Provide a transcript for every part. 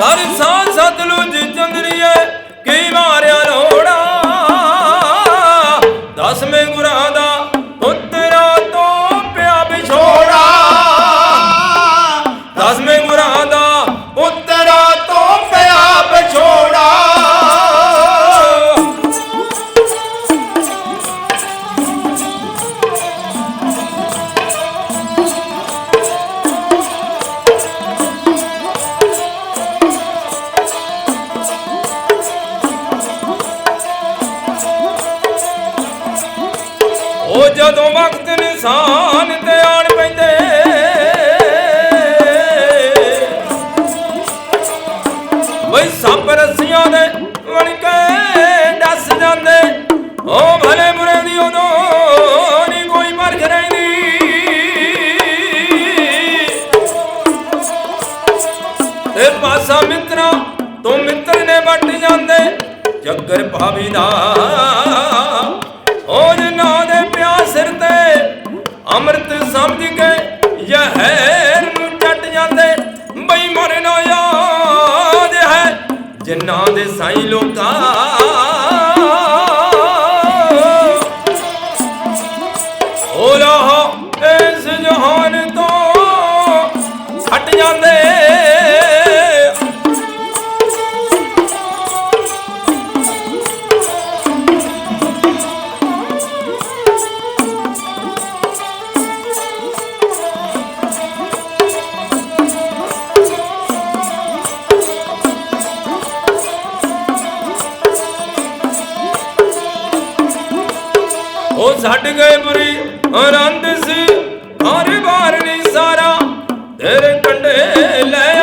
ਸਾਰੇ ਸਾਧ ਸਤ ਚੱਕਰ ਭਾਵੀ ਦਾ। ਉਹ ਜਿਨ੍ਹਾਂ ਦੇ ਪਿਆ ਸਿਰ ਤੇ ਅੰਮ੍ਰਿਤ ਸਮਝ ਕੇ ਜ਼ਹਿਰ ਨੂੰ ਚੱਟ ਜਾਂਦੇ। ਬਈ ਮਰ ਨਾ ਯਾਦ ਹੈ ਜਿਨ੍ਹਾਂ ਦੇ ਸਾਈ ਲੋਕਾਂ ਉਹ ਛੱਡ ਗਏ ਬੁਰੀ ਆਨੰਦ ਸੀ। ਹਰ ਵਾਰ ਨਹੀਂ ਸਾਰਾ ਤੇਰੇ ਕੰਡੇ ਲੈ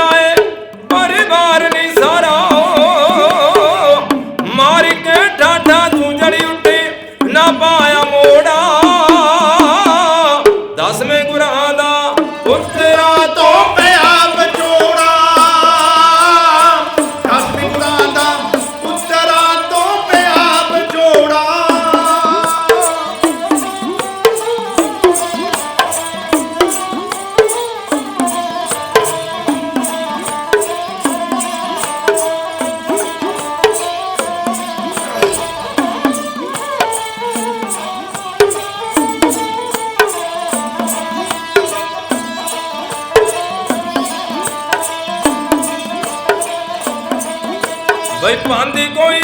ਬਈ ਪਾਂਦੀ ਕੋਈ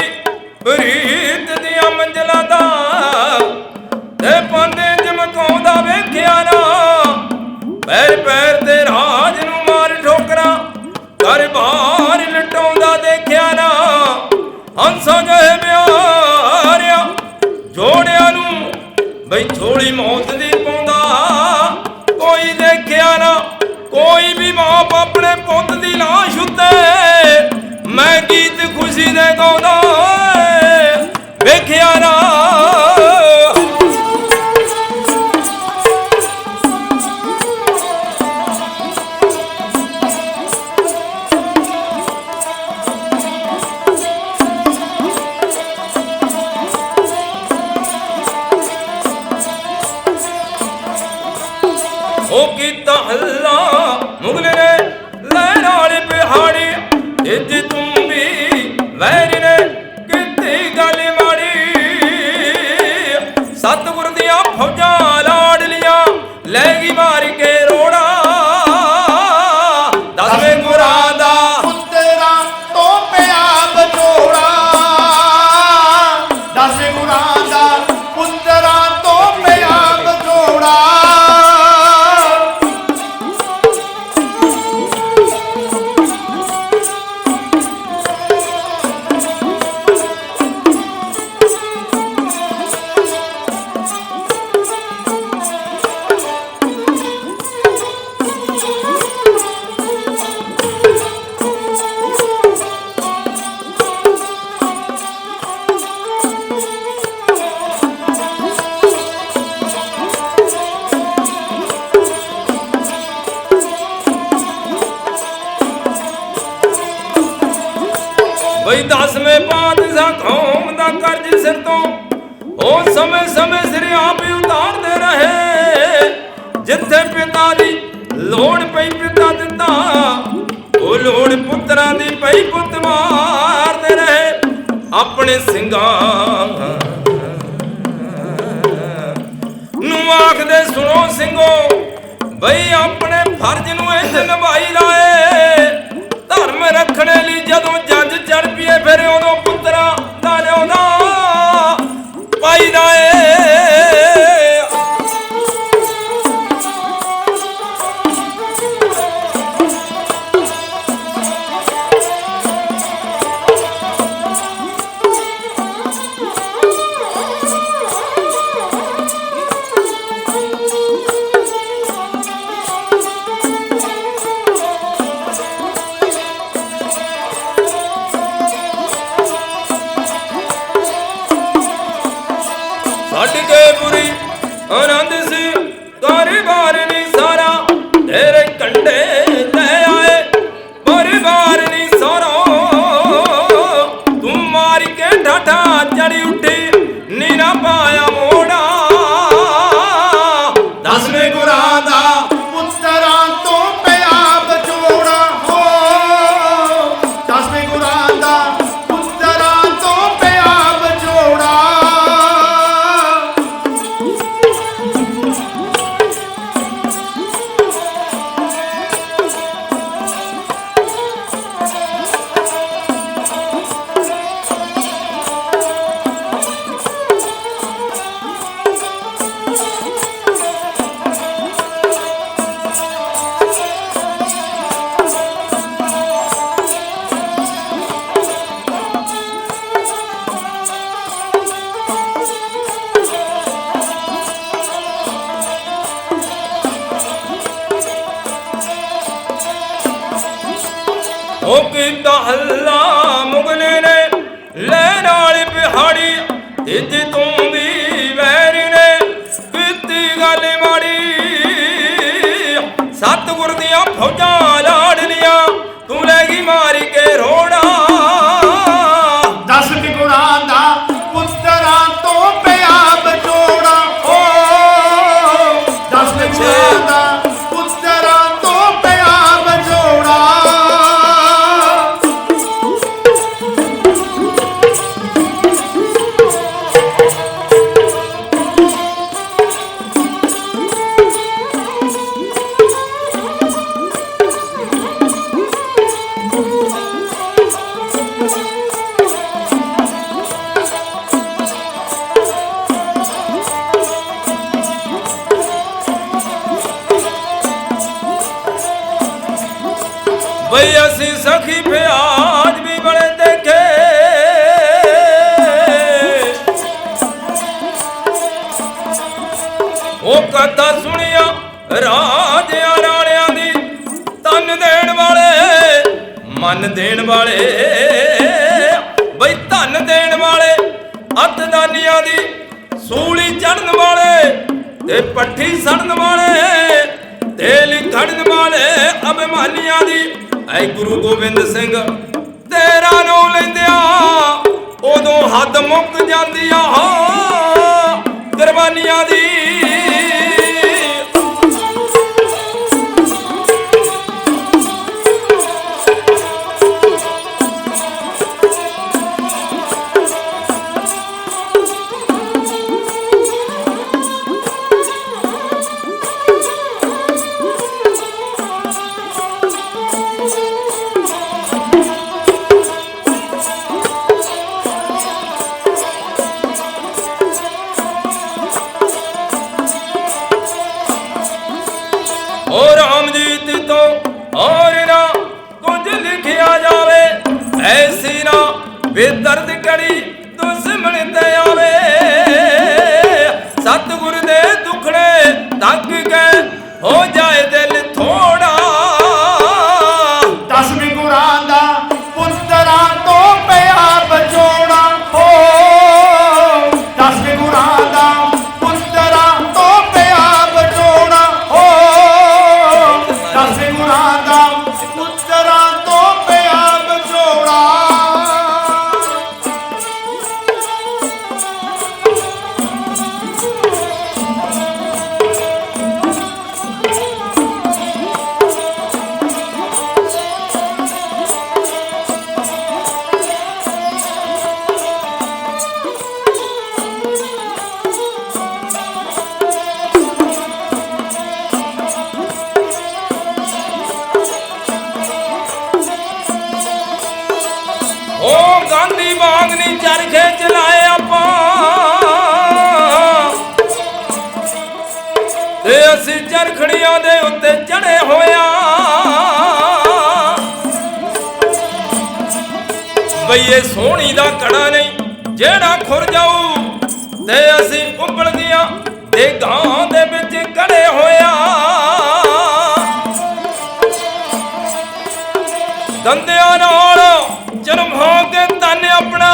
ਪ੍ਰੀਤ ਦੀਆਂ ਮੰਜ਼ਲਾਂ ਦਾ ਤੇ ਪਾਂਦੇ ਚਮਕਾਉਂਦਾ ਵੇਖਿਆ ਨਾ। ਪੈਰ ਪੈਰ ਤੇ ਰਾਜ ਨੂੰ ਮਾਰ ਠੋਕਰਾਂ, ਘਰ ਬਾਹਰ ਲਟਾਉਂਦਾ ਦੇਖਿਆ ਨਾ। ਹੰਸਾਂ ਗਏ ਪਿਆਰਿਆ ਜੋੜਿਆਂ ਨੂੰ ਬਈ ਥੋੜੀ ਮੌਤ ਦੀ ਪਾਉਂਦਾ ਕੋਈ ਦੇਖਿਆ ਨਾ, ਕੋਈ ਵੀ ਮਾਂ ਬਾਪ ਨੇ ਇੱਜ ਤੂੰ ਵੀ ਵੈਰੀ ਨੇ ਬਈ ਦਸਵੇਂ ਪਾਤਸ਼ਾਹ ਕੌਮ ਦਾ ਕਰਜ਼ ਸਿਰ ਤੋਂ, ਉਹ ਸਮੇਂ ਸਮੇਂ ਸਿਰ ਆਪ ਉਤਾਰਦੇ ਰਹੇ। ਜਿੱਥੇ ਪਿਤਾ ਦੀ ਲੋੜ ਪਈ ਪਿਤਾ ਦਿੰਦਾ ਉਹ ਲੋੜ ਪੁੱਤਰਾਂ ਦੀ ਪਈ ਪੁੱਤ ਮਾਰਦੇ ਰਹੇ। ਆਪਣੇ ਸਿੰਘਾਂ ਨੂੰ ਆਖਦੇ ਸੁਣੋ ਸਿੰਘੋ, ਬਈ ਆਪਣੇ ਫਰਜ਼ ਨੂੰ ਇੰਜ ਨਿਭਾਈ ਲਾਏ। ਧਰਮ ਰੱਖਣੇ ਲਈ ਜਦੋਂ Kalbiye beri onun ਉਹ ਮੁਗਲੇ ਨੇ ਲੈਣ ਵਾਲੀ ਬਿਹਾੜੀ, ਇੱਜ ਤੂੰ ਵੀ ਵੈਰੀ ਨੇ ਕੀਤੀ ਗੱਲ ਮਾੜੀ। ਸਤਿਗੁਰ ਦੀਆਂ ਫੌਜਾਂ ਲਾੜਨੀਆਂ ਤੂੰ ਲੈ ਗਈ ਮਾਰੀ ਕੇ ਰੋਣਾ। ਬਈ ਅਸੀਂ ਸਖੀ ਪਿਆਜ ਵੀ ਬੜੇ ਦੇਖੇ। ਉਹ ਕਥਾ ਸੁਣੀਆ ਰਾਜਿਆਂ ਰਾਣਿਆਂ ਦੀ ਤਨ ਦੇਣ ਵਾਲੇ, ਮਨ ਦੇਣ ਵਾਲੇ। ਬਈ ਧਨ ਦੇਣ ਵਾਲੇ, ਅਤਦਾਨੀਆਂ ਦੀ ਸੂਲੀ ਚੜਨ ਵਾਲੇ ਤੇ ਪੱਠੀ ਸੜਨ ਵਾਲੇ, ਤੇਲ ਖੜਨ ਵਾਲੇ, ਅਭਿਮਾਨੀਆਂ ਦੀ ਐ ਗੁਰੂ ਗੋਬਿੰਦ ਸਿੰਘ ਤੇਰਾ ਨਾਮ ਲੈਂਦਿਆਂ ਉਦੋਂ ਹੱਦ ਮੁੱਕ ਜਾਂਦੀ ਆ। ਕੁਰਬਾਨੀਆਂ ਦੀ ਬਈ ਸੋਹਣੀ ਦਾ ਕੜਾ ਨਹੀਂ, ਜਿਹੜਾ ਖੁਰ ਜਾਊ, ਤੇ ਅਸੀਂ ਉਬਲਦੀਆਂ ਤੇ ਗਾਂ ਦੇ ਵਿੱਚ ਕੜੇ ਹੋਇਆ। ਦੰਦਿਆਂ ਨਾਲ ਜਨਮ ਹੋ ਕੇ ਤਨ ਆਪਣਾ,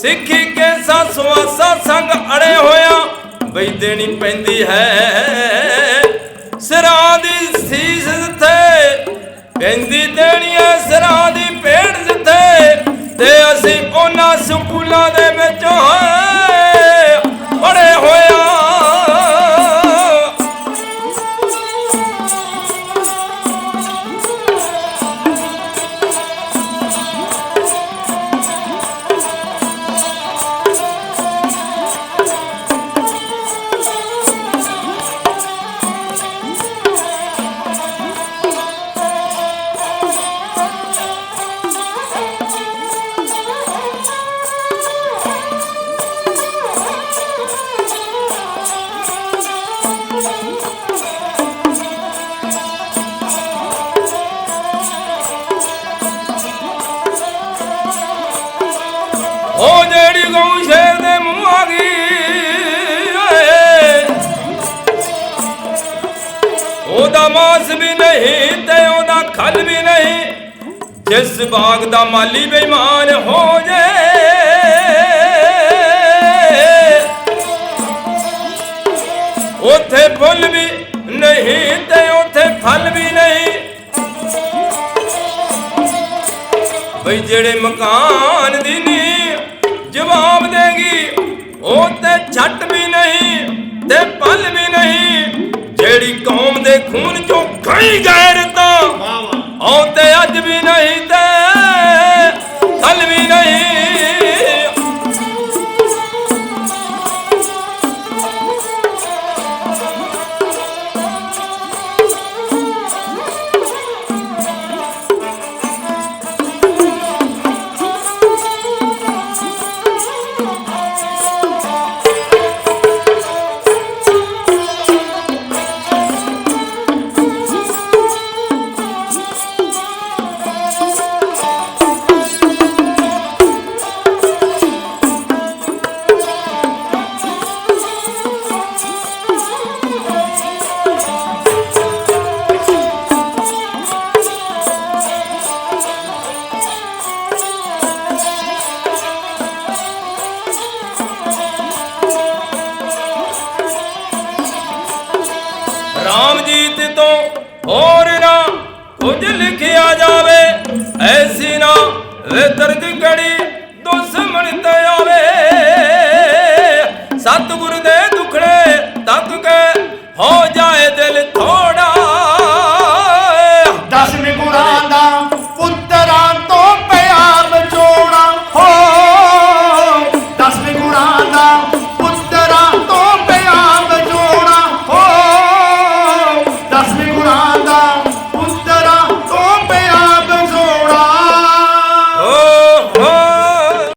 ਸਿੱਖੀ ਕੇ ਸਸਵਾਸਾ ਸੰਗ ਅੜੇ ਹੋਇਆ। ਬਈ ਦੇਣੀ ਪੈਂਦੀ ਹੈ, ਸਿਰਾਂ ਦੀ ਸੀਸ ਜਿੱਥੇ ਪੈਂਦੀ ਦੇਣੀ ਹੈ ਸਿਰਾਂ ਦੀ ਪੇੜ ਤੇ ਅਸੀਂ ਉਹਨਾਂ ਸਕੂਲਾਂ ਦੇ ਵਿੱਚ ਉਹਦਾ ਮਾਸ ਵੀ ਨਹੀਂ ਤੇ ਉਹਦਾ ਖਲ ਵੀ ਨਹੀਂ। ਜਿਸ ਬਾਗ ਦਾ ਮਾਲੀ ਬੇਈਮਾਨ ਹੋ ਜੇ। ਉਥੇ ਫੁੱਲ ਵੀ ਨਹੀਂ ਤੇ ਉਥੇ ਫਲ ਵੀ ਨਹੀਂ। ਬਈ ਜਿਹੜੇ ਮਕਾਨ ਦੀ ਨੀ ਜਵਾਬ ਦੇਗੀ, ਉਹ ਤੇ ਛੱਟ ਕੌਮ ਦੇ ਖੂਨ ਚੋਂ ತರ್ತಿ ಕಡಿ